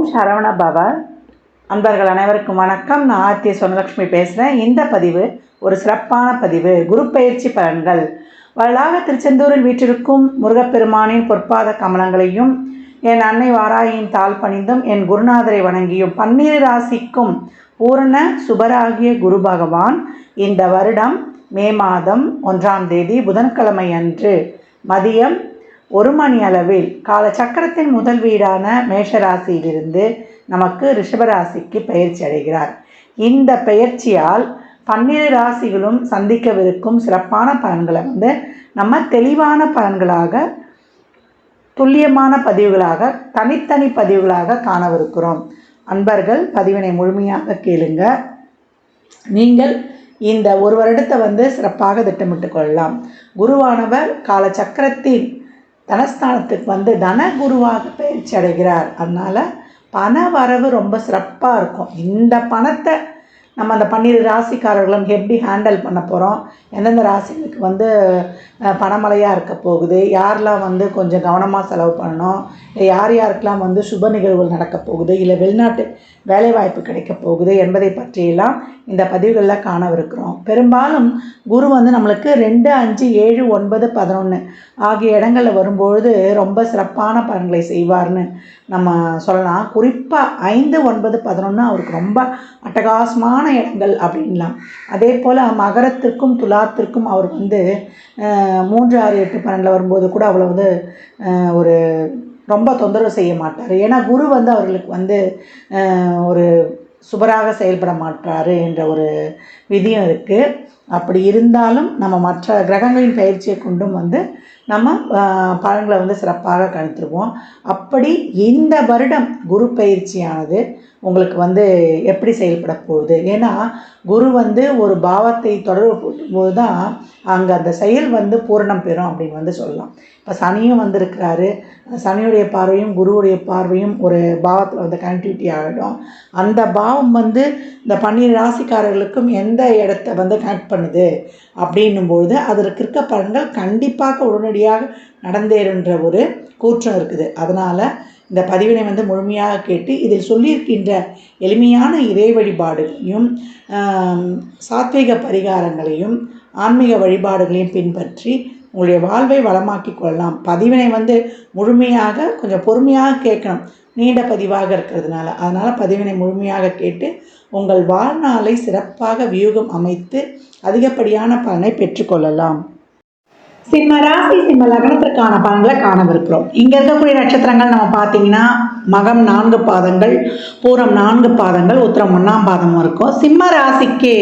ஓம் சரவண பவ. அன்பர்கள் அனைவருக்கும் வணக்கம். நான் ஆர்த்திய சொன்னலக்ஷ்மி பேசுகிறேன் இந்த பதிவு ஒரு சிறப்பான பதிவு. குரு பயிற்சி பலன்கள். வரலாக திருச்செந்தூரில் வீற்றிருக்கும் முருகப்பெருமானின் பொற்பாத கமலங்களையும் என் அன்னை வாராயின் தாள் பணிந்தும் என் குருநாதரை வணங்கியும் பன்னிரு ராசிக்கும் பூரண சுபராகிய குரு பகவான் இந்த வருடம் மே மாதம் ஒன்றாம் தேதி புதன்கிழமை அன்று மதியம் ஒரு மணி அளவில் கால சக்கரத்தின் முதல் வீடான மேஷராசியிலிருந்து நமக்கு ரிஷபராசிக்கு பயிற்சி அடைகிறார். இந்த பெயர்ச்சியால் பன்னிரு ராசிகளும் சந்திக்கவிருக்கும் சிறப்பான பலன்களை வந்து நம்ம தெளிவான பலன்களாக துல்லியமான பதிவுகளாக தனித்தனி பதிவுகளாக காணவிருக்கிறோம். அன்பர்கள் பதிவினை முழுமையாக கேளுங்க. நீங்கள் இந்த ஒரு வருடத்தை வந்து சிறப்பாக திட்டமிட்டு கொள்ளலாம். குருவானவர் கால சக்கரத்தின் தனஸ்தானத்துக்கு வந்து தன குருவாக பயிற்சி அடைகிறார். அதனால் பண வரவு ரொம்ப சிறப்பாக இருக்கும். இந்த பணத்தை நம்ம அந்த பன்னிரு ராசிக்காரர்களும் எப்படி ஹேண்டில் பண்ண போகிறோம் எந்தெந்த ராசிகளுக்கு வந்து பணமழையாக இருக்க போகுது? யாரெலாம் வந்து கொஞ்சம் கவனமாக செலவு பண்ணணும்? இல்லை யார் யாருக்கெல்லாம் வந்து சுப நிகழ்வுகள் நடக்க போகுது? இல்லை வெளிநாட்டு வேலைவாய்ப்பு கிடைக்க போகுது என்பதை பற்றியெல்லாம் இந்த பதிவுகளில் காணவிருக்கிறோம். பெரும்பாலும் குரு வந்து நம்மளுக்கு ரெண்டு அஞ்சு ஏழு ஒன்பது பதினொன்று ஆகிய இடங்களில் வரும்பொழுது ரொம்ப சிறப்பான பலன்களை செய்வார்னு நம்ம சொல்லலாம். குறிப்பாக ஐந்து ஒன்பது பதினொன்று அவருக்கு ரொம்ப அட்டகாசமான இடங்கள் அப்படின்லாம். அதே போல் மகரத்திற்கும் துலாத்திற்கும் அவர் வந்து மூன்று ஆறு எட்டு பன்னெண்டில் வரும்போது கூட அவ்வளோ வந்து ஒரு ரொம்ப தொந்தரவு செய்ய மாட்டார். ஏன்னா குரு வந்து அவர்களுக்கு வந்து ஒரு சுபராக செயல்பட மாட்டார் என்ற ஒரு விதியும் இருக்குது அப்படி இருந்தாலும் நம்ம மற்ற கிரகங்களின் பயிற்சியை கொண்டும் வந்து நம்ம பலன்களை வந்து சிறப்பாக கணித்துருவோம். அப்படி இந்த வருடம் குரு பயிற்சியானது உங்களுக்கு வந்து எப்படி செயல்பட போகுது? ஏன்னா குரு வந்து ஒரு பாவத்தை தொடர்பு போது தான் அங்கே அந்த செயல் வந்து பூரணம் பெறும் அப்படின்னு வந்து சொல்லலாம். இப்போ சனியும் வந்திருக்கிறாரு. சனியுடைய பார்வையும் குருவுடைய பார்வையும் ஒரு பாவத்தில் வந்து கனெக்டிவிட்டி ஆகிடும் அந்த பாவம் வந்து இந்த பன்னீர் ராசிக்காரர்களுக்கும் எந்த இடத்த வந்து கனெக்ட் பண்ணுது? அப்படின்னும்பொழுது அதற்கு இருக்க பலன்கள் கண்டிப்பாக உடனடியாக நடந்தேறுன்ற ஒரு கூற்றம் இருக்குது. அதனால் இந்த பதிவினை வந்து முழுமையாக கேட்டு இதில் சொல்லியிருக்கின்ற எளிமையான இறை வழிபாடுகளையும் ஆம், சாத்வீக பரிகாரங்களையும் ஆன்மீக வழிபாடுகளையும் பின்பற்றி உங்களுடைய வாழ்வை வளமாக்கி கொள்ளலாம். பதிவினை வந்து முழுமையாக கொஞ்சம் பொறுமையாக கேட்கணும். நீண்ட பதிவாக இருக்கிறதுனால. அதனால் பதிவினை முழுமையாக கேட்டு உங்கள் வாழ்நாளை சிறப்பாக வியூகம் அமைத்து அதிகப்படியான பலனை பெற்றுக்கொள்ளலாம் சிம்ம ராசி சிம்ம லக்னத்திற்கான பலன்களை காணவிருக்கிறோம். இங்கே இருக்கக்கூடிய நட்சத்திரங்கள் நம்ம பார்த்தீங்கன்னா மகம் நான்கு பாதங்கள் பூரம் நான்கு பாதங்கள் உத்தரம் ஒன்றாம் பாதமும் இருக்கும். சிம்ம ராசிக்கு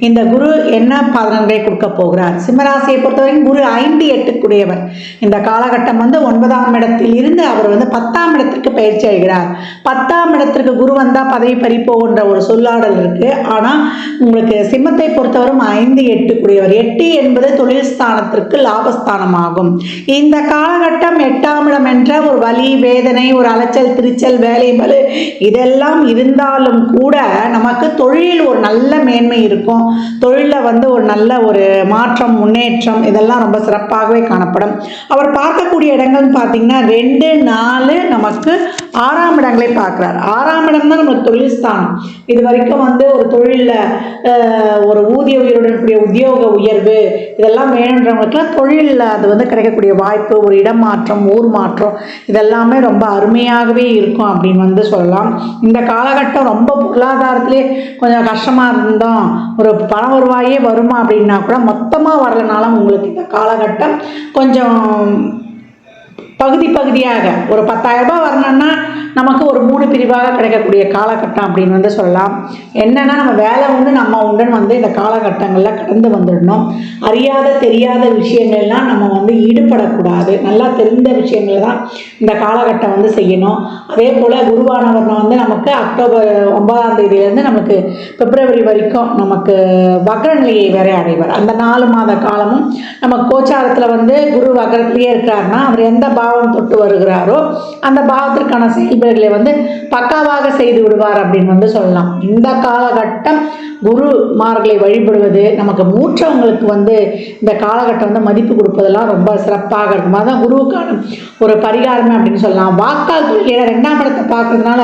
இந்த குரு என்ன பலன்களை கொடுக்க போகிறார்? சிம்ம ராசியை பொறுத்தவரைக்கும் குரு ஐந்து எட்டுக்குடையவர். இந்த காலகட்டம் வந்து ஒன்பதாம் இடத்தில் இருந்து அவர் வந்து பத்தாம் இடத்திற்கு பயிற்சி அடைகிறார். பத்தாம் இடத்திற்கு குரு வந்தால் பதவி பறிப்போகின்ற ஒரு சொல்லாடல் இருக்கு. ஆனால் உங்களுக்கு சிம்மத்தை பொறுத்தவரும் ஐந்து எட்டுக்குடையவர். எட்டு என்பது தொழில் ஸ்தானத்திற்கு லாபஸ்தானமாகும். இந்த காலகட்டம் எட்டாம் இடம் என்ற ஒரு வலி வேதனை ஒரு அலைச்சல் திருச்சல் வேலை பலு இதெல்லாம் இருந்தாலும் கூட நமக்கு தொழிலில் ஒரு நல்ல மேன்மை இருக்கும். தொழிலில் வந்து ஒரு நல்ல ஒரு மாற்றம் முன்னேற்றம் இதெல்லாம் ரொம்ப சிறப்பாகவே காணப்படும். அவர் பார்க்கக்கூடிய இடங்கள்னு பார்த்தீங்கன்னா ரெண்டு நாலு நமக்கு ஆறாம் இடங்களை பார்க்குறார். ஆறாம் இடம் தான் நமக்கு தொழில் ஸ்தானம் இது வரைக்கும் வந்து ஒரு தொழிலில் ஒரு ஊதிய உயருடன் கூடிய உத்தியோக உயர்வு இதெல்லாம் வேணுன்றவங்களுக்குலாம் தொழிலில் அது வந்து கிடைக்கக்கூடிய வாய்ப்பு ஒரு இடம் மாற்றம் ஊர் மாற்றம் இதெல்லாமே ரொம்ப அருமையாகவே இருக்கும் அப்படின்னு வந்து சொல்லலாம். இந்த காலகட்டம் ரொம்ப பொருளாதாரத்திலே கொஞ்சம் கஷ்டமாக இருந்தோம். ஒரு பண வருவாயே வருமா அப்படின்னா கூட மொத்தமாக வரலனாலும் உங்களுக்கு இந்த காலகட்டம் கொஞ்சம் பகுதி பகுதியாக ஒரு பத்தாயிரம் ரூபாய் வரணும்னா நமக்கு ஒரு மூணு பிரிவாக கிடைக்கக்கூடிய காலகட்டம் அப்படின்னு வந்து சொல்லலாம். என்னன்னா நம்ம வேலை உண்டு நம்ம உண்டுன்னு வந்து இந்த காலகட்டங்களில் கடந்து வந்துடணும். அறியாத தெரியாத விஷயங்கள்லாம் நம்ம வந்து ஈடுபடக்கூடாது. நல்லா தெரிந்த விஷயங்கள் தான் இந்த காலகட்டம் வந்து செய்யணும். அதே போல் குருவானவர் வந்து நமக்கு அக்டோபர் ஒன்பதாம் தேதியிலேருந்து நமக்கு பிப்ரவரி வரைக்கும் நமக்கு வக்ரநிலையை வரை வேற அடைவார். அந்த நாலு மாத காலமும் நம்ம கோச்சாரத்தில் வந்து குரு வக்ரத்திலேயே இருக்கிறாருன்னா அவர் எந்த பாவம் தொட்டு வருகிறாரோ அந்த பாவத்திற்கான செயல்பாடு வந்து பக்காவாக செய்து விடுவார் அப்படின்னு வந்து சொல்லலாம். இந்த காலகட்டம் குருமார்களை வழிபடுவது நமக்கு மூற்றவங்களுக்கு வந்து இந்த காலகட்டம் வந்து மதிப்பு கொடுப்பதெல்லாம் ரொம்ப சிறப்பாக இருக்கும். அதுதான் குருவுக்கான ஒரு பரிகாரமே அப்படின்னு சொல்லலாம். வாக்கால் தொழில் ஏன்னா ரெண்டாம் படத்தை பார்க்கறதுனால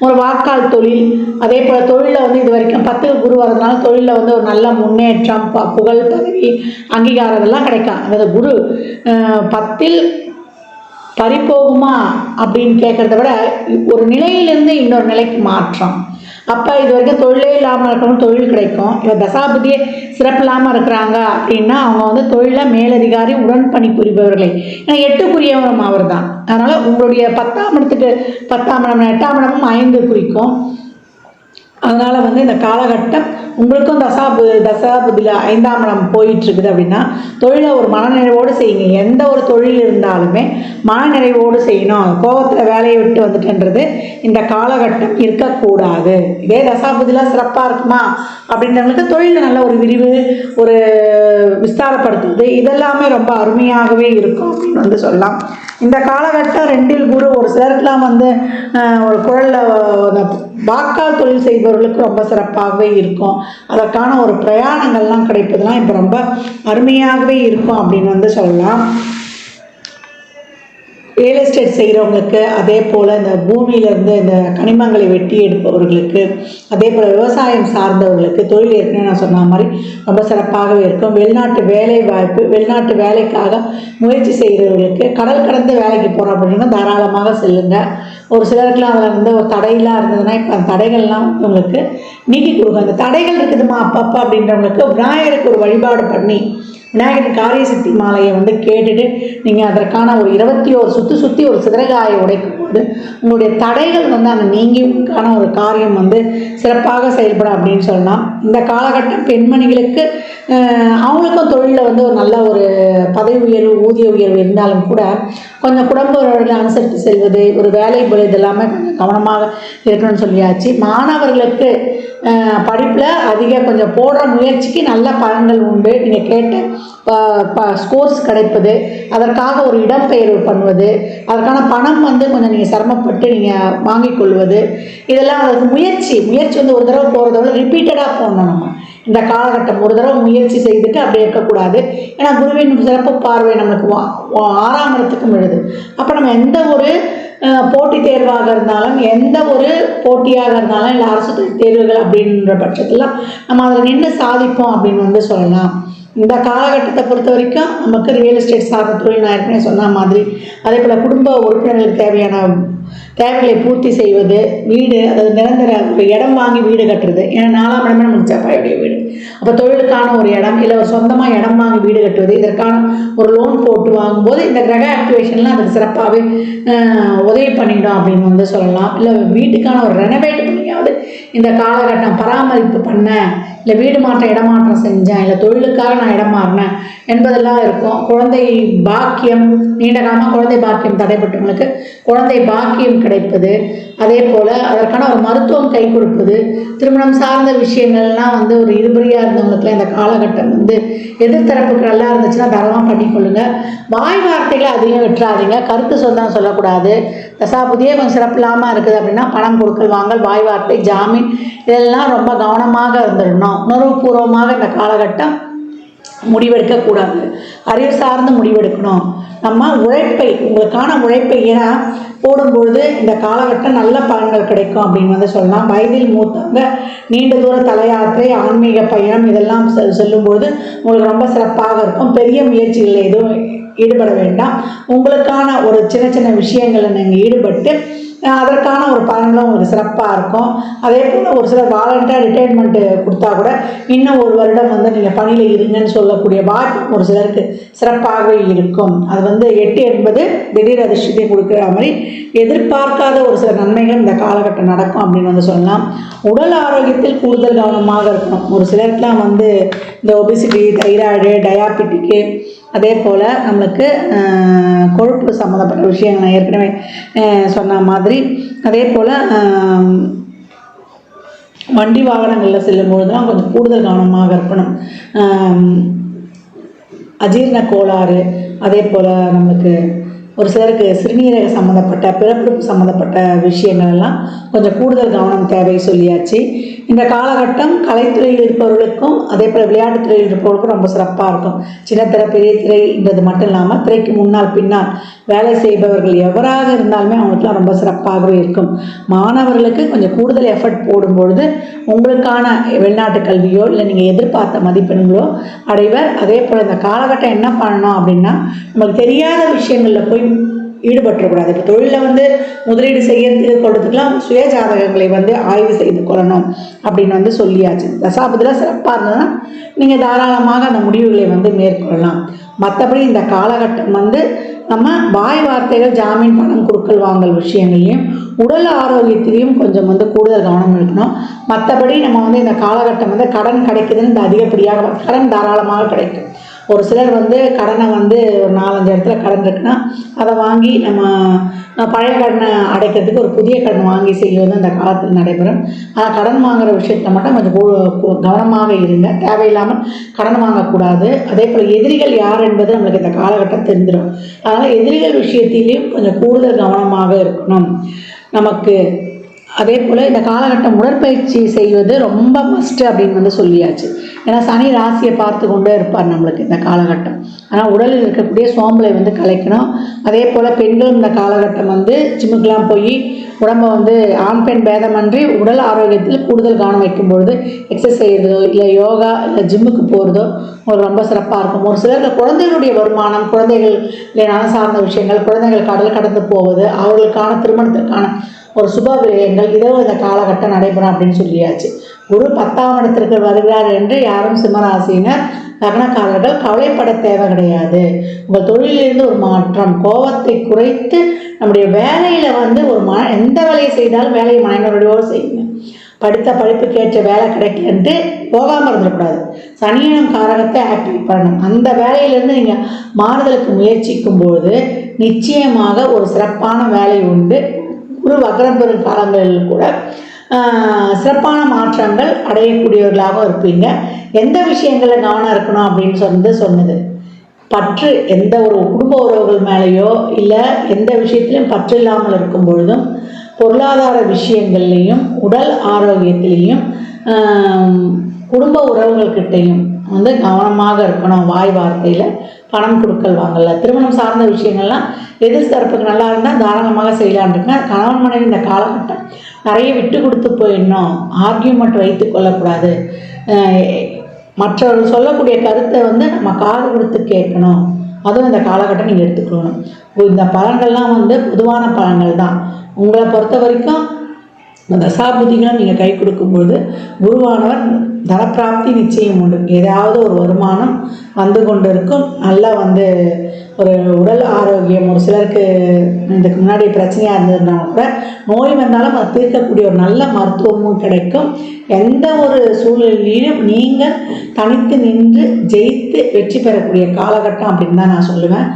ஒரு வாக்கால் தொழில் அதே போல் தொழிலில் வந்து இது வரைக்கும் பத்து குரு வரதுனால தொழிலில் வந்து ஒரு நல்ல முன்னேற்றம் ப- புகழ் பதவி அங்கீகாரம் இதெல்லாம் கிடைக்கும். அதாவது குரு பத்தில் பறிப்போகுமா அப்படின்னு கேட்குறத விட ஒரு நிலையிலிருந்து இன்னொரு நிலைக்கு மாற்றம். அப்போ இது வரைக்கும் தொழிலே இல்லாமல் இருக்கணும் தொழில் கிடைக்கும். இப்போ தசாபதியே சிறப்பு இல்லாமல் இருக்கிறாங்க அப்படின்னா அவங்க வந்து தொழிலில் மேலதிகாரி உடன் பணி புரிபவர்களை. ஏன்னா எட்டுக்குரியவரும் அவர் தான் அதனால் உங்களுடைய பத்தாம் இடத்துக்கு பத்தாம் இடம் எட்டாம் இடமும் ஐந்து குறிக்கும். அதனால் வந்து இந்த காலகட்டம் உங்களுக்கும் தசாபு தசாபதியில் ஐந்தாம் இடம் போயிட்டுருக்குது அப்படின்னா தொழிலை ஒரு மனநிறைவோடு செய்யுங்க. எந்த ஒரு தொழில் இருந்தாலுமே மனநிறைவோடு செய்யணும். கோபத்தில் வேலையை விட்டு வந்துட்டுன்றது இந்த காலகட்டம் இருக்கக்கூடாது. இதே தசாபதியில் சிறப்பாக இருக்குமா? அப்படின்றவங்களுக்கு தொழிலில் நல்ல ஒரு விரிவு ஒரு விஸ்தாரப்படுத்துவது இதெல்லாமே ரொம்ப அருமையாகவே இருக்கும் அப்படின்னு வந்து சொல்லலாம். இந்த காலகட்டம் ரெண்டில் குரு ஒரு சிலருக்குலாம் வந்து ஒரு குழலில் வாக்கால் தொழில் செய்பவர்களுக்கு ரொம்ப சிறப்பாகவே இருக்கும். அதற்கான ஒரு பிரயாணங்கள்லாம் கிடைப்பதெல்லாம் இப்போ ரொம்ப அருமையாகவே இருக்கும் அப்படின்னு வந்து சொல்லலாம். ரியல் எஸ்டேட் செய்கிறவங்களுக்கு அதே போல் இந்த பூமியிலேருந்து இந்த கனிமங்களை வெட்டி எடுப்பவர்களுக்கு அதே போல் விவசாயம் சார்ந்தவர்களுக்கு தொழில் ஏற்கனவே நான் சொன்ன மாதிரி ரொம்ப சிறப்பாகவே இருக்கும். வெளிநாட்டு வேலை வாய்ப்பு வெளிநாட்டு வேலைக்காக முயற்சி செய்கிறவர்களுக்கு கடல் கடந்து வேலைக்கு போகிறோம் அப்படின்னா தாராளமாக செல்லுங்கள் ஒரு சிலருக்குலாம் அதில் வந்து ஒரு தடையெல்லாம் இருந்ததுன்னா இப்போ அந்த தடைகள்லாம் உங்களுக்கு நீக்கி கொடுக்கும் அந்த தடைகள் இருக்குதுமா அப்பப்போ அப்படின்றவங்களுக்கு விநாயகருக்கு ஒரு வழிபாடு பண்ணி விநாயகர் காரிய சித்தி மாலையை வந்து கேட்டுட்டு நீங்கள் அதற்கான ஒரு இருபத்தி ஒரு சுற்றி சுற்றி ஒரு சிதறகாயை உடைக்கும் போது உங்களுடைய தடைகள் வந்து அந்த நீங்கி உங்களுக்கான ஒரு காரியம் வந்து சிறப்பாக செயல்படும் அப்படின்னு சொல்லலாம். இந்த காலகட்டம் பெண்மணிகளுக்கு அவங்களுக்கும் தொழிலில் வந்து ஒரு நல்ல ஒரு பதவி உயர்வு ஊதிய உயர்வு இருந்தாலும் கூட கொஞ்சம் குடும்ப உறவுகளை அனுசரித்து செல்வது ஒரு வேலை போல இதெல்லாமே கொஞ்சம் கவனமாக இருக்கணும்னு சொல்லியாச்சு. மாணவர்களுக்கு படிப்பில் அதிக கொஞ்சம் போடுற முயற்சிக்கு நல்ல பலன்கள் உண்டு. நீங்கள் கேட்டு ஸ்கோர்ஸ் கிடைப்பது அதற்காக ஒரு இடம்பெயர்வு பண்ணுவது அதற்கான பணம் வந்து கொஞ்சம் நீங்கள் சிரமப்பட்டு நீங்கள் வாங்கிக் கொள்வது இதெல்லாம் அதுக்கு முயற்சி. முயற்சி வந்து ஒரு தடவை போகிறத விட ரிப்பீட்டடாக போடணும் நம்ம. இந்த காலகட்டம் ஒரு தடவை முயற்சி செய்துட்டு அப்படியே இருக்கக்கூடாது. ஏன்னா குருவின் சிறப்பு பார்வை நம்மளுக்கு வா- ஆறாம் இடத்துக்கும் எழுது அப்போ நம்ம எந்த ஒரு போட்டித் தேர்வாக இருந்தாலும் எந்த ஒரு போட்டியாக இருந்தாலும் இல்லை அரசு தேர்வுகள் அப்படின்ற பட்சத்தில் நம்ம அதில் நின்று சாதிப்போம் அப்படின்னு வந்து சொல்லலாம். இந்த காலகட்டத்தை பொறுத்த வரைக்கும் நமக்கு ரியல் எஸ்டேட் சார்ந்த தொழில் நான் ஏற்கனவே சொன்ன மாதிரி அதே போல் குடும்ப உறுப்பினர்களுக்கு தேவையான தேவைகளை பூர்த்தி செய்வது வீடு அதாவது நிரந்தர இடம் வாங்கி வீடு கட்டுறது. ஏன்னா நாலாம் இடமே நமக்கு செவ்வாயுடைய வீடு. அப்போ தொழிலுக்கான ஒரு இடம் இல்லை ஒரு சொந்தமாக இடம் வாங்கி வீடு கட்டுவது இதற்கான ஒரு லோன் போட்டு வாங்கும்போது இந்த கிரக ஆக்டிவேஷன்லாம் அதுக்கு சிறப்பாகவே உதவி பண்ணிடும் அப்படின்னு வந்து சொல்லலாம். இல்லை வீட்டுக்கான ஒரு ரெனோவேட் பண்ணியாவது இந்த காலகட்டம் பராமரிப்பு பண்ணேன் இல்லை வீடு மாற்றம் இடமாற்றம் செஞ்சேன் இல்லை தொழிலுக்காக நான் இடம் மாறினேன் என்பதெல்லாம் இருக்கும். குழந்தை பாக்கியம் நீண்ட காலமாக குழந்தை பாக்கியம் தடைப்பட்டவங்களுக்கு குழந்தை பாக்கியம் கிடைப்பது. அதே போல் அதற்கான ஒரு மருத்துவம் கை கொடுப்பது. திருமணம் சார்ந்த விஷயங்கள்லாம் வந்து ஒரு இருபடியாக இருந்தவங்களுக்குலாம் இந்த காலகட்டம் வந்து எதிர்த்தரப்புக்கு நல்லா இருந்துச்சுன்னா தரமாக பண்ணிக்கொள்ளுங்க. வாய் வார்த்தைகளை அதிகம் விட்டுறாதீங்க. கருத்து சொந்தம் சொல்லக்கூடாது. தசாபுதியே கொஞ்சம் சிறப்பு இல்லாமல் இருக்குது அப்படின்னா பணம் கொடுக்கல் வாங்கல் வாய் வார்த்தை ஜாமீன் இதெல்லாம் ரொம்ப கவனமாக இருந்துடணும். உணர்வுபூர்வமாக இந்த காலகட்டம் முடிவெடுக்கக்கூடாது. அறிவு சார்ந்து முடிவெடுக்கணும். நம்ம உழைப்பை உங்களுக்கான உழைப்பை ஏன்னா போடும்பொழுது இந்த காலகட்டம் நல்ல பலன்கள் கிடைக்கும் அப்படின்னு வந்து சொல்லலாம். வயதில் மூத்தவங்க நீண்ட தூர தலையாத்திரை ஆன்மீக பயணம் இதெல்லாம் செ- செல்லும்பொழுது உங்களுக்கு ரொம்ப சிறப்பாக இருக்கும். பெரிய முயற்சிகளில் எதுவும் ஈடுபட வேண்டாம். உங்களுக்கான ஒரு சின்ன சின்ன விஷயங்களில் நீங்கள் ஈடுபட்டு அதற்கான ஒரு பலன்களும் உங்களுக்கு சிறப்பாக இருக்கும். அதே போல் ஒரு சிலர் வாலண்டியாக ரிட்டைர்மெண்ட்டு கொடுத்தா கூட இன்னும் ஒரு வருடம் வந்து நீங்கள் பணியில் இருங்கன்னு சொல்லக்கூடிய வாய்ப்பு ஒரு சிலருக்கு சிறப்பாகவே இருக்கும். அது வந்து எட்டு என்பது திடீர் அதிர்ஷ்டத்தை கொடுக்குற மாதிரி எதிர்பார்க்காத ஒரு சில நன்மைகள் இந்த காலகட்டம் நடக்கும் அப்படின்னு வந்து சொல்லலாம். உடல் ஆரோக்கியத்தில் கூடுதல் கவனமாக இருக்கணும். ஒரு சிலருக்குலாம் வந்து இந்த ஒபிசிட்டி தைராய்டு டயாபெட்டிக்கு அதே போல் நம்மளுக்கு கொழுப்பு சம்மந்தப்பட்ட விஷயங்கள் நான் ஏற்கனவே சொன்ன மாதிரி. அதே போல் வண்டி வாகனங்களில் செல்லும்பொழுதுலாம் கொஞ்சம் கூடுதல் கவனமாக இருக்கணும். அஜீரண கோளாறு அதே போல் நம்மளுக்கு ஒரு சிலருக்கு சிறுநீரக சம்மந்தப்பட்ட பிறப்பு சம்மந்தப்பட்ட விஷயங்கள் எல்லாம் கொஞ்சம் கூடுதல் கவனம் தேவை சொல்லியாச்சு. இந்த காலகட்டம் கலைத்துறையில் இருப்பவர்களுக்கும் அதே போல் விளையாட்டுத் துறையில் இருப்பவர்களுக்கும் ரொம்ப சிறப்பாக இருக்கும். சின்ன திரை பெரிய திரைன்றது மட்டும் இல்லாமல் திரைக்கு முன்னால் பின்னால் வேலை செய்பவர்கள் எவராக இருந்தாலுமே அவங்களுக்குலாம் ரொம்ப சிறப்பாகவே இருக்கும். மாணவர்களுக்கு கொஞ்சம் கூடுதல் எஃபர்ட் போடும்பொழுது உங்களுக்கான வெளிநாட்டு கல்வியோ இல்லை நீங்கள் எதிர்பார்த்த மதிப்பெண்களோ அடைவர். அதே போல் இந்த காலகட்டம் என்ன பண்ணணும் அப்படின்னா நமக்கு தெரியாத விஷயங்களில் போய் ஈடுபட்டுறக்கூடாது. இப்போ தொழிலில் வந்து முதலீடு செய்யறதுக்கு கொள்றதுக்கெல்லாம் சுய ஜாதகங்களை வந்து ஆய்வு செய்து கொள்ளணும் அப்படின்னு வந்து சொல்லியாச்சு. தசாபதியில் சிறப்பாக இருந்ததுன்னா நீங்கள் தாராளமாக அந்த முடிவுகளை வந்து மேற்கொள்ளலாம். மற்றபடி இந்த காலகட்டம் வந்து நம்ம வாய் வார்த்தைகள் ஜாமீன் பணம் கொடுக்கல் வாங்கல் விஷயங்கள்லையும் உடல் ஆரோக்கியத்திலையும் கொஞ்சம் வந்து கூடுதல் கவனம் இருக்கணும். மற்றபடி நம்ம வந்து இந்த காலகட்டம் வந்து கடன் கிடைக்குதுன்னு இந்த அதிகப்படியாக கடன் தாராளமாக கிடைக்கும். ஒரு சிலர் வந்து கடனை வந்து ஒரு நாலஞ்சு இடத்துல கடன் இருக்குன்னா அதை வாங்கி நம்ம பழைய கடனை அடைக்கிறதுக்கு ஒரு புதிய கடன் வாங்கி செய்வது அந்த காலத்தில் நடைபெறும். ஆனால் கடன் வாங்குகிற விஷயத்தில் மட்டும் கொஞ்சம் கூ- கவனமாக இருங்க. தேவையில்லாமல் கடன் வாங்கக்கூடாது. அதே போல் எதிரிகள் யார் என்பது நம்மளுக்கு இந்த காலகட்டம் தெரிஞ்சிடும் அதனால் எதிரிகள் விஷயத்திலையும் கொஞ்சம் கூடுதல் கவனமாக இருக்கணும். நமக்கு அதே போல் இந்த காலகட்டம் உடற்பயிற்சி செய்வது ரொம்ப மஸ்ட் அப்படின்னு வந்து சொல்லியாச்சு. ஏன்னா சனி ராசியை பார்த்து கொண்டே இருப்பார் நம்மளுக்கு இந்த காலகட்டம். ஆனால் உடலில் இருக்கக்கூடிய சோம்பலை வந்து கலைக்கணும். அதே போல் பெண்களும் இந்த காலகட்டம் வந்து ஜிம்முக்கெலாம் போய் உடம்பை வந்து ஆண் பெண் பேதமன்றி உடல் ஆரோக்கியத்தில் கூடுதல் கவனம் வைக்கும் பொழுது எக்ஸசைஸ் செய்கிறதோ இல்லை யோகா இல்லை ஜிம்முக்கு போகிறதோ ஒரு ரொம்ப சிறப்பாக இருக்கும். ஒரு சிலருக்கு குழந்தைகளுடைய வருமானம் குழந்தைகள் இல்லை சார்ந்த விஷயங்கள் குழந்தைகள் கடல் கடந்து போவது அவர்களுக்கான திருமணத்திற்கான ஒரு சுப விரயங்கள் இதோ இந்த காலகட்டம் நடைபெறும் அப்படின்னு சொல்லியாச்சு. குரு பத்தாம் இடத்திற்கு வருகிறார் என்று யாரும் சிம்மராசினர் லக்னக்காரர்கள் கவலைப்பட தேவை கிடையாது. உங்கள் தொழிலிருந்து ஒரு மாற்றம் கோபத்தை குறைத்து நம்முடைய வேலையில் வந்து ஒரு ம எந்த வேலையை செய்தாலும் வேலையை மனைவரோடு செய்யுங்க. படித்த படிப்புக்கேற்ற வேலை கிடைக்கலன்ட்டு போகாமல் இருந்துடக்கூடாது. சனியனும் காரகத்தை ஆக்டிவேட் பண்ணணும். அந்த வேலையிலேருந்து நீங்கள் மாறுதலுக்கு முயற்சிக்கும்போது நிச்சயமாக ஒரு சிறப்பான வேலை உண்டு. குரு வக்ரம் பெறும் காலங்களில் கூட சிறப்பான மாற்றங்கள் அடையக்கூடியவர்களாகவும் இருப்பீங்க. எந்த விஷயங்களில் கவனம் இருக்கணும் அப்படின்னு சொன்னது சொன்னது. பற்று எந்த ஒரு குடும்ப உறவுகள் மேலேயோ இல்லை எந்த விஷயத்திலையும் பற்று இல்லாமல் இருக்கும் பொழுதும் பொருளாதார விஷயங்கள்லையும் உடல் ஆரோக்கியத்திலையும் குடும்ப உறவுகள்கிட்டையும் வந்து கவனமாக இருக்கணும் வாய் வார்த்தையில் பணம் கொடுக்கல் வாங்கல திருமணம் சார்ந்த விஷயங்கள்லாம் எதிர் தரப்புக்கு நல்லா இருந்தால் தாராளமாக செய்யலான் இருக்கேன் கணவன் மனைவி இந்த காலகட்டம் நிறைய விட்டு கொடுத்து போயிடணும். ஆர்கியூமெண்ட் வைத்து கொள்ளக்கூடாது. மற்றவர்கள் சொல்லக்கூடிய கருத்தை வந்து நம்ம காது கொடுத்து கேட்கணும். அதுவும் இந்த காலகட்டம் நீங்கள் எடுத்துக்கணும். இந்த பழங்கள்லாம் வந்து பொதுவான பழங்கள் தான் உங்களை பொறுத்த வரைக்கும் தசாபுதிகளும் நீங்கள் கை கொடுக்கும்போது குருவானவர் தனப்பிராப்தி நிச்சயம் உண்டு. ஏதாவது ஒரு வருமானம் வந்து கொண்டு இருக்கும் நல்லா வந்து ஒரு உடல் ஆரோக்கியம் ஒரு சிலருக்கு இதுக்கு முன்னாடி பிரச்சனையாக இருந்ததுன்னா கூட நோய் வந்தாலும் அதை தீர்க்கக்கூடிய ஒரு நல்ல மருத்துவமும் கிடைக்கும். எந்த ஒரு சூழ்நிலையிலும் நீங்கள் தனித்து நின்று ஜெயித்து வெற்றி பெறக்கூடிய காலகட்டம் அப்படின்னு தான் நான் சொல்லுவேன்.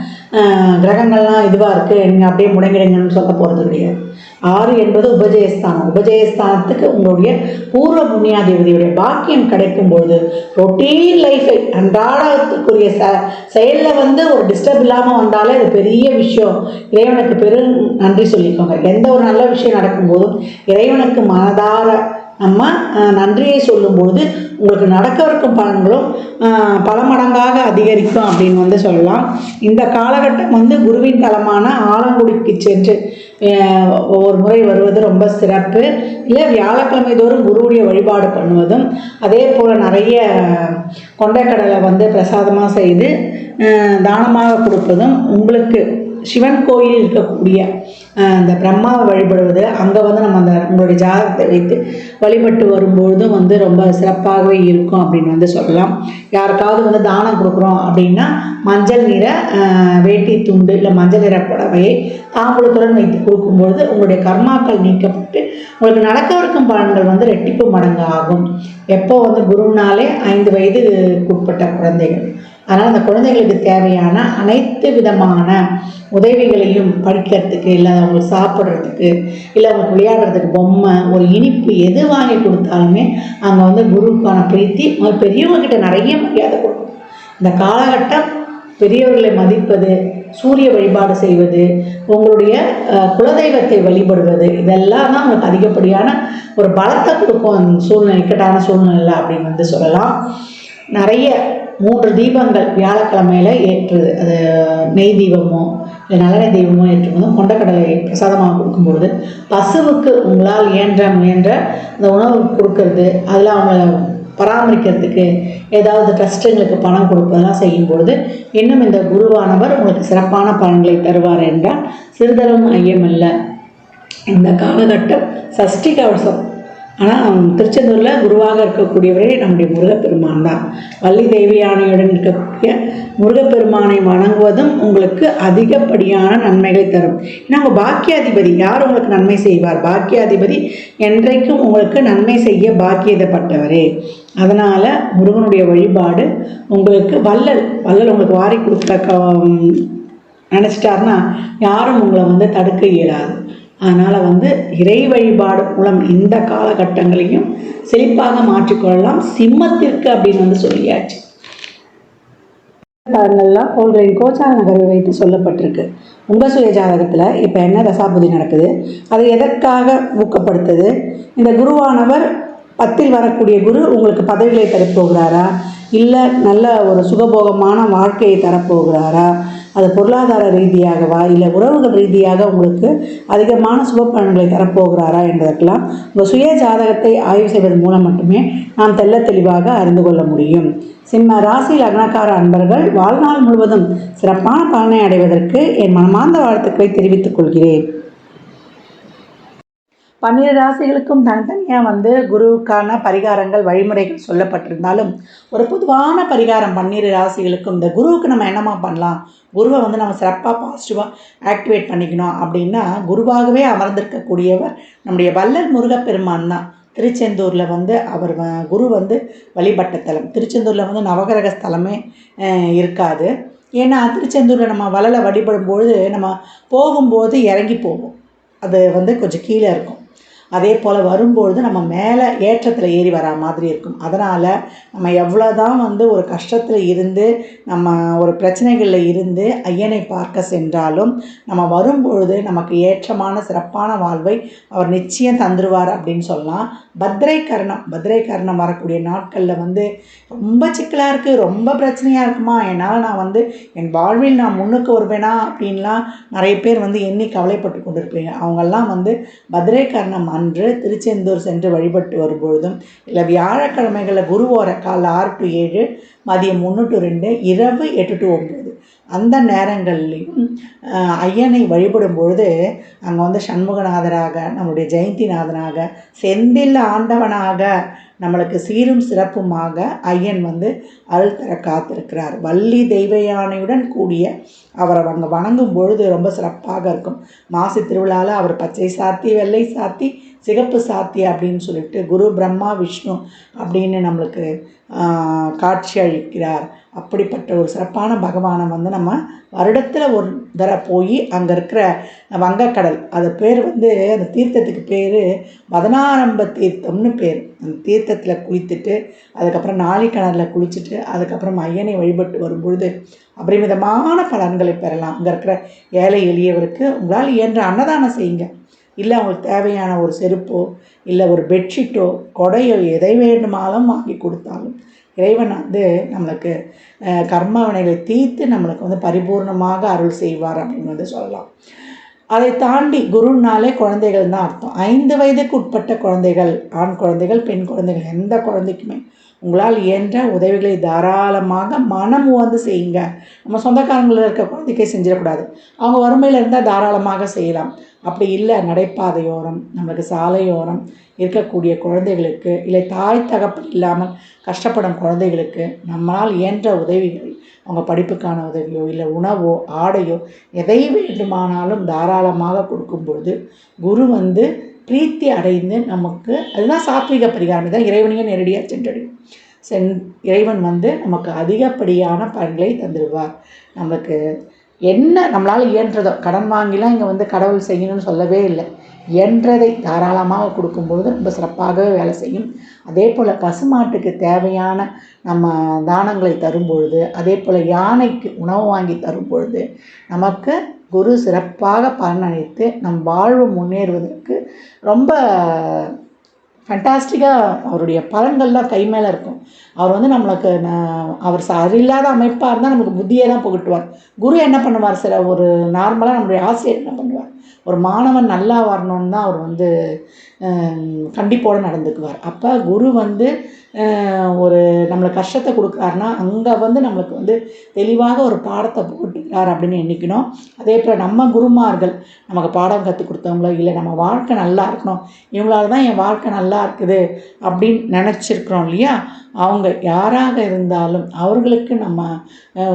கிரகங்கள்லாம் இதுவாக இருக்குது நீங்கள் அப்படியே முடங்கிடுங்கன்னு சொல்ல போகிறது கிடையாது. ஆறு என்பது உபஜயஸ்தானம். உபஜயஸ்தானத்துக்கு உங்களுடைய பூர்வ புண்ணியாதிபதியுடைய பாக்கியம் கிடைக்கும் பொழுது ரொட்டீன் லைஃபை அன்றாடத்துக்குரிய ச செயலில் வந்து ஒரு டிஸ்டர்ப் இல்லாமல் வந்தாலே அது பெரிய விஷயம். இறைவனுக்கு பெரும் நன்றி சொல்லிக்கோங்க. எந்த ஒரு நல்ல விஷயம் நடக்கும்போதும் இறைவனுக்கு மனதார நம்ம நன்றியை சொல்லும்பொழுது உங்களுக்கு நடக்கவிருக்கும் பலன்களும் பல மடங்காக அதிகரிக்கும் அப்படின்னு வந்து சொல்லலாம். இந்த காலகட்டம் வந்து குருவின் தலமான ஆலங்குடிக்கு சென்று ஒவ்வொரு முறை வருவது ரொம்ப சிறப்பு. இல்லை வியாழக்கிழமை தோறும் குருவுடைய வழிபாடு பண்ணுவதும் அதே போல் நிறைய கொண்டைக்கடலை வந்து பிரசாதமாக செய்து தானமாக கொடுப்பதும் உங்களுக்கு சிவன் கோயில் இருக்கக்கூடிய அந்த பிரம்மாவை வழிபடுவது அங்கே வந்து நம்ம அந்த உங்களுடைய ஜாதகத்தை வைத்து வழிபட்டு வரும்பொழுதும் வந்து ரொம்ப சிறப்பாகவே இருக்கும் அப்படின்னு வந்து சொல்லலாம். யாருக்காவது வந்து தானம் கொடுக்குறோம் அப்படின்னா மஞ்சள் நிற வேட்டி துண்டு இல்லை மஞ்சள் நிற புடவையை தாம்பூலத்துடன் வைத்து கொடுக்கும்பொழுது உங்களுடைய கர்மாக்கள் நீக்கப்பட்டு உங்களுக்கு நடக்கவிருக்கும் பலன்கள் வந்து ரெட்டிப்பு மடங்கு ஆகும் எப்போ வந்து குருவினாலே ஐந்து வயதுக்குட்பட்ட குழந்தைகள். அதனால் அந்த குழந்தைகளுக்கு தேவையான அனைத்து விதமான உதவிகளையும் படிக்கிறதுக்கு இல்லை அவங்களுக்கு சாப்பிட்றதுக்கு இல்லை அவங்களுக்கு விளையாடுறதுக்கு பொம்மை ஒரு இனிப்பு எது வாங்கி கொடுத்தாலுமே அங்கே வந்து குருவுக்கான பிரீத்தி பெரியவங்கக்கிட்ட நிறைய மரியாதை கொடுக்கணும் இந்த காலகட்டம் பெரியவர்களை மதிப்பது சூரிய வழிபாடு செய்வது உங்களுடைய குலதெய்வத்தை வழிபடுவது இதெல்லாம் தான் உங்களுக்கு அதிகப்படியான ஒரு பலத்தை கொடுக்கும் அந்த சூழ்நிலை இக்கட்டான சூழ்நிலை அப்படின்னு வந்து சொல்லலாம். நிறைய மூன்று தீபங்கள் வியாழக்கிழமையில ஏற்றுது அது நெய் தீபமோ இல்லை நல்லெண்ணெய் தீபமோ ஏற்றும்போது கொண்டக்கடலை பிரசாதமாக கொடுக்கும்பொழுது பசுவுக்கு உங்களால் இயன்ற முயன்ற அந்த உணவு கொடுக்கறது அதில் அவங்கள பராமரிக்கிறதுக்கு ஏதாவது ட்ரஸ்ட்டுங்களுக்கு பணம் கொடுப்பதெல்லாம் செய்யும்பொழுது இன்னும் இந்த குருவானவர் உங்களுக்கு சிறப்பான பலன்களை தருவார் என்றால் சிறிதளவும் ஐயமில்லை. இந்த காலகட்டம் சஷ்டி கவசம் ஆனால் திருச்செந்தூரில் குருவாக இருக்கக்கூடியவரே நம்முடைய முருகப்பெருமான் தான். வள்ளி தேவியானையுடன் இருக்கக்கூடிய முருகப்பெருமானை வணங்குவதும் உங்களுக்கு அதிகப்படியான நன்மைகளை தரும். ஏன்னா உங்கள் பாக்கியாதிபதி யார் உங்களுக்கு நன்மை செய்வார்? பாக்கியாதிபதி என்றைக்கும் உங்களுக்கு நன்மை செய்ய பாக்கியதப்பட்டவரே. அதனால் முருகனுடைய வழிபாடு உங்களுக்கு வள்ளல் வள்ளல் உங்களுக்கு வாரி கொடுக்க க- நினச்சிட்டாருன்னா யாரும் உங்களை வந்து தடுக்க இயலாது. அதனால் வந்து இறை வழிபாடு மூலம் இந்த காலகட்டங்களையும் செழிப்பாக மாற்றிக்கொள்ளலாம். சிம்மத்திற்கு அப்படின்னு வந்து சொல்லியாச்சு. பலன்கள்லாம் கோள்களின் கோச்சார நகரை வைத்து சொல்லப்பட்டிருக்கு. உங்கள் சுய ஜாதகத்தில் இப்போ என்ன தசாபுதி நடக்குது? அது எதற்காக ஊக்கப்படுத்துது? இந்த குருவானவர் பத்தில் வரக்கூடிய குரு உங்களுக்கு பதவிகளை தரப்போகிறாரா? இல்லை நல்ல ஒரு சுகபோகமான வாழ்க்கையை தரப்போகிறாரா? அது பொருளாதார ரீதியாகவா இல்லை உறவுகள் ரீதியாக உங்களுக்கு அதிகமான சுப பலன்களை தரப்போகிறாரா என்பதற்கெல்லாம் உங்கள் சுய ஜாதகத்தை ஆய்வு செய்வதன் மூலம் மட்டுமே நாம் தெள்ள தெளிவாக அறிந்து கொள்ள முடியும். சிம்ம ராசி லக்னக்கார அன்பர்கள் வாழ்நாள் முழுவதும் சிறப்பான பலனை அடைவதற்கு என் மனமார்ந்த வாழ்த்துக்களை தெரிவித்துக் கொள்கிறேன். பன்னிரு ராசிகளுக்கும் தனித்தனியாக வந்து குருவுக்கான பரிகாரங்கள் வழிமுறைகள் சொல்லப்பட்டிருந்தாலும் ஒரு பொதுவான பரிகாரம் பன்னிரு ராசிகளுக்கும் இந்த குருவுக்கு நம்ம என்னமா பண்ணலாம்? குருவை வந்து நம்ம சிறப்பாக பாசிட்டிவாக ஆக்டிவேட் பண்ணிக்கணும். அப்படின்னா குருவாகவே அமர்ந்திருக்கக்கூடியவர் நம்முடைய வள்ளல் முருகப்பெருமான் தான். திருச்செந்தூரில் வந்து அவர் வ- குரு வந்து வழிபட்ட தலம். திருச்செந்தூரில் வந்து நவகிரக ஸ்தலமே இருக்காது. ஏன்னா திருச்செந்தூரில் நம்ம வளலை வழிபடும் பொழுது நம்ம போகும்போது இறங்கி போவோம். அது வந்து கொஞ்சம் கீழே இருக்கும். அதே போல் வரும்பொழுது நம்ம மேலே ஏற்றத்தில் ஏறி வரா மாதிரி இருக்கும். அதனால் நம்ம எவ்வளோ தான் வந்து ஒரு கஷ்டத்தில் இருந்து நம்ம ஒரு பிரச்சனைகளில் இருந்து ஐயனை பார்க்க சென்றாலும் நம்ம வரும்பொழுது நமக்கு ஏற்றமான சிறப்பான வாழ்வை அவர் நிச்சயம் தந்துருவார் அப்படின்னு சொல்லலாம். பத்ரை கரணம் பத்ரை வரக்கூடிய நாட்களில் வந்து ரொம்ப சிக்கலாக இருக்குது ரொம்ப பிரச்சனையாக இருக்குமா? என்னால் நான் வந்து என் வாழ்வில் நான் முன்னுக்கு வருவேனா? அப்படின்லாம் நிறைய பேர் வந்து எண்ணி கவலைப்பட்டு கொண்டிருப்பீங்க. அவங்கெல்லாம் வந்து பத்ரை கர்ணம் அன்று திருச்செந்தூர் சென்று வழிபட்டு வரும்பொழுதும் இல்லை வியாழக்கிழமைகளில் குரு ஓர காலைல ஆறு டு ஏழு மதியம் ஒன்று டு ரெண்டு இரவு எட்டு டு ஒம்பது அந்த நேரங்கள்லையும் ஐயனை வழிபடும் பொழுது அங்கே வந்து சண்முகநாதராக நம்முடைய ஜெயந்திநாதனாக செந்தில் ஆண்டவனாக நம்மளுக்கு சீரும் சிறப்புமாக ஐயன் வந்து அருள் தர காத்திருக்கிறார். வள்ளி தெய்வ யானையுடன் கூடிய அவரை அங்கே வணங்கும் பொழுது ரொம்ப சிறப்பாக இருக்கும். மாசி திருவிழாவில் அவர் பச்சை சாத்தி வெள்ளை சாத்தி சிகப்பு சாத்தி அப்படின்னு சொல்லிட்டு குரு பிரம்மா விஷ்ணு அப்படின்னு நம்மளுக்கு காட்சி அளிக்கிறார். அப்படிப்பட்ட ஒரு சிறப்பான பகவானை வந்து நம்ம வருடத்தில் ஒரு தடவை போய் அங்கே இருக்கிற வங்கக்கடல் அது பேர் வந்து அந்த தீர்த்தத்துக்கு பேர் மதனாரம்ப தீர்த்தம்னு பேர். அந்த தீர்த்தத்தில் குளித்துட்டு அதுக்கப்புறம் நாளிக்கிணறில் குளிச்சுட்டு அதுக்கப்புறம் ஐயனை வழிபட்டு வரும்பொழுது அபரிமிதமான பலன்களை பெறலாம். அங்கே இருக்கிற ஏழை எளியவருக்கு உங்களால் இயன்ற அன்னதானம் செய்யுங்க. இல்லை அவங்களுக்கு தேவையான ஒரு செருப்போ இல்லை ஒரு பெட்ஷீட்டோ கொடையோ எதை வேண்டுமானாலும் வாங்கி கொடுத்தாலும் இறைவன் வந்து நம்மளுக்கு கர்மாவினைகளை தீர்த்து நம்மளுக்கு வந்து பரிபூர்ணமாக அருள் செய்வார் அப்படின்னு வந்து சொல்லலாம். அதை தாண்டி குருனாலே குழந்தைகள் தான் அர்த்தம். ஐந்து வயதுக்கு உட்பட்ட குழந்தைகள் ஆண் குழந்தைகள் பெண் குழந்தைகள் எந்த குழந்தைக்குமே உங்களால் இயன்ற உதவிகளை தாராளமாக மனம் உவந்து செய்யுங்க. நம்ம சொந்தக்காரங்களில் இருக்க குழந்தைக்கே செஞ்சிடக்கூடாது. அவங்க வறுமையில் இருந்தால் தாராளமாக செய்யலாம். அப்படி இல்லை நடைபாதையோரம் நம்மளுக்கு சாலையோரம் இருக்கக்கூடிய குழந்தைகளுக்கு இல்லை தாய் தகப்பு இல்லாமல் கஷ்டப்படும் குழந்தைகளுக்கு நம்மளால் இயன்ற உதவிகளை அவங்க படிப்புக்கான உதவியோ இல்லை உணவோ ஆடையோ எதை வேண்டுமானாலும் தாராளமாக கொடுக்கும் பொழுது குரு வந்து பிரீத்தி அடைந்து நமக்கு அதுதான் சாத்விக பரிகாரம். தான் இறைவனையும் நேரடியாக சென்றடையும். சென் இறைவன் வந்து நமக்கு அதிகப்படியான பலன்களை தந்துடுவார் நமக்கு என்ன நம்மளால் இயன்றதோ கடன் வாங்கிலாம் இங்கே வந்து கடவுள் செய்யணும்னு சொல்லவே இல்லை. இயன்றதை தாராளமாக கொடுக்கும்பொழுது ரொம்ப சிறப்பாகவே வேலை செய்யும். அதே போல் பசுமாட்டுக்கு தேவையான நம்ம தானங்களை தரும் பொழுது அதே போல் யானைக்கு உணவு வாங்கி தரும் பொழுது நமக்கு குரு சிறப்பாக பலனளித்து நம் வாழ்வு முன்னேறுவதற்கு ரொம்ப ஃபண்டாஸ்டிக்காக அவருடைய பலன்கள்லாம் கை மேலே இருக்கும். அவர் வந்து நம்மளுக்கு அவர் சரியில்லாத அமைப்பாக இருந்தால் நமக்கு புத்தியை தான் புகட்டுவார். குரு என்ன பண்ணுவார் சில ஒரு நார்மலாக நம்மளுடைய ஆசிரியர் என்ன பண்ணுவார்? ஒரு மாணவன் நல்லா வரணும்னு தான் அவர் வந்து கண்டிப்போடு நடந்துக்குவார். அப்போ குரு வந்து ஒரு நம்மளுக்கு கஷ்டத்தை கொடுக்குறாருன்னா அங்கே வந்து நம்மளுக்கு வந்து தெளிவாக ஒரு பாடத்தை போட்டுக்கிறார் அப்படின்னு எண்ணிக்கணும். அதே போல் நம்ம குருமார்கள் நமக்கு பாடம் கற்றுக் கொடுத்தவங்களோ இல்லை நம்ம வாழ்க்கை நல்லா இருக்கணும் இவங்களால தான் என் வாழ்க்கை நல்லா இருக்குது அப்படின்னு நினச்சிருக்கிறோம் இல்லையா? அவங்க யாராக இருந்தாலும் அவர்களுக்கு நம்ம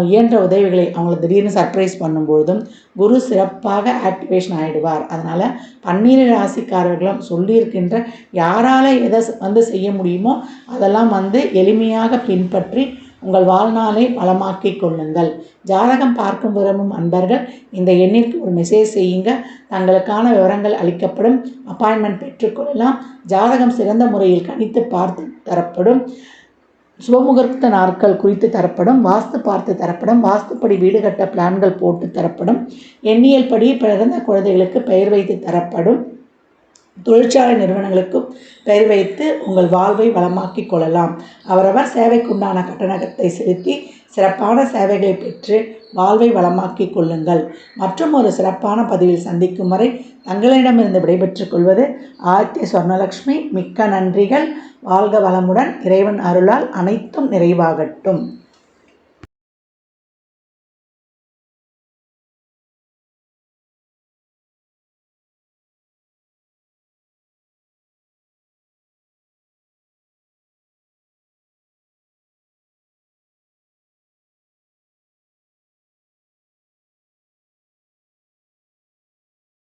இயன்ற உதவிகளை அவங்கள திடீர்னு சர்ப்ரைஸ் பண்ணும்பொழுதும் குரு சிறப்பாக ஆக்டிவேஷன் ஆகிடுவார் அதனால் பன்னீர் ராசிக்காரர்களும் சொல்லியிருக்கின்ற யாரால் எதை வந்து செய்ய முடியுமோ அதை அதெல்லாம் வந்து எளிமையாக பின்பற்றி உங்கள் வாழ்நாளை வளமாக்கி கொள்ளுங்கள். ஜாதகம் பார்க்கும் விரும்பும் அன்பர்கள் இந்த எண்ணிற்கு ஒரு மெசேஜ் செய்யுங்க. தங்களுக்கான விவரங்கள் அளிக்கப்படும். அப்பாயின்மெண்ட் பெற்றுக்கொள்ளலாம் ஜாதகம் சிறந்த முறையில் கணித்து பார்த்து தரப்படும். சுபமுகூர்த்த நாட்கள் குறித்து தரப்படும். வாஸ்து பார்த்து தரப்படும். வாஸ்துப்படி வீடு கட்ட பிளான்கள் போட்டு தரப்படும். எண்ணியல் படி பிறந்த குழந்தைகளுக்கு பெயர் வைத்து தரப்படும். தொழிற்சாலை நிறுவனங்களுக்கும் பெயர் வைத்து உங்கள் வாழ்வை வளமாக்கிக் கொள்ளலாம். அவரவர் சேவைக்குண்டான கட்டணத்தை செலுத்தி சிறப்பான சேவைகளை பெற்று வாழ்வை வளமாக்கி கொள்ளுங்கள். மற்றும் ஒரு சிறப்பான பதிவில் சந்திக்கும் வரை தங்களிடமிருந்து விடைபெற்றுக் கொள்வது ஆதித்ய சொர்ணலக்ஷ்மி. மிக்க நன்றிகள். வாழ்க வளமுடன். இறைவன் அருளால் அனைத்தும் நிறைவாகட்டும்.